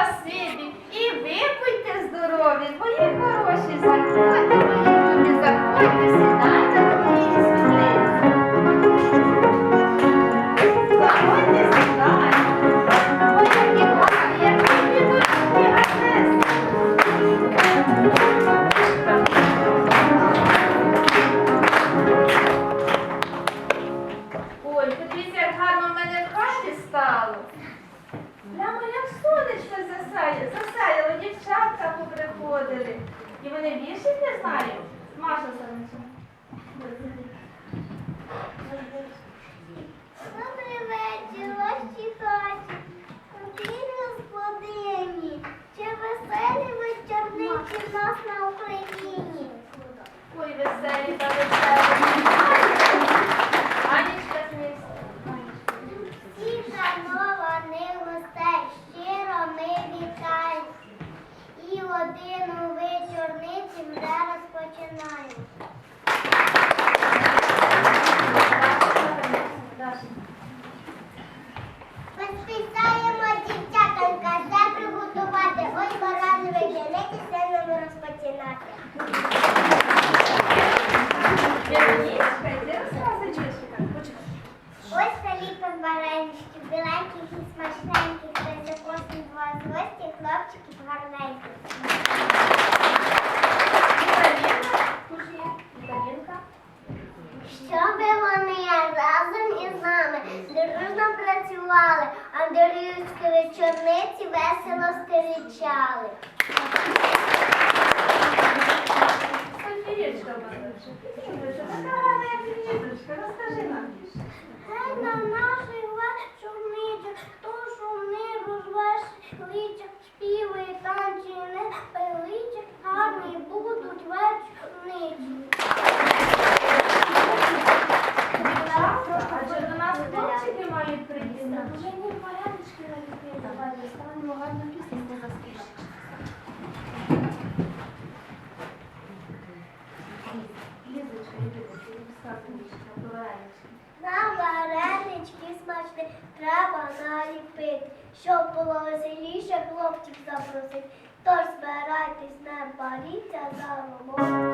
Cacide. І вони більше не знають. Маша Сенсу. хлопчиків гарненьких. Щоби вони разом із нами дружно працювали, а дорівські вечорниці весело стерічали. Розкажи нам. Гай на нашій Пожені порядочки на літні давали, станемо гарно пісні заспішити. Лізочка, Лізочка, Лізочка, варенички смачні треба наліпити, щоб було веселіше хлопчик запросить, Тож збирайтесь, не боріться за роботу.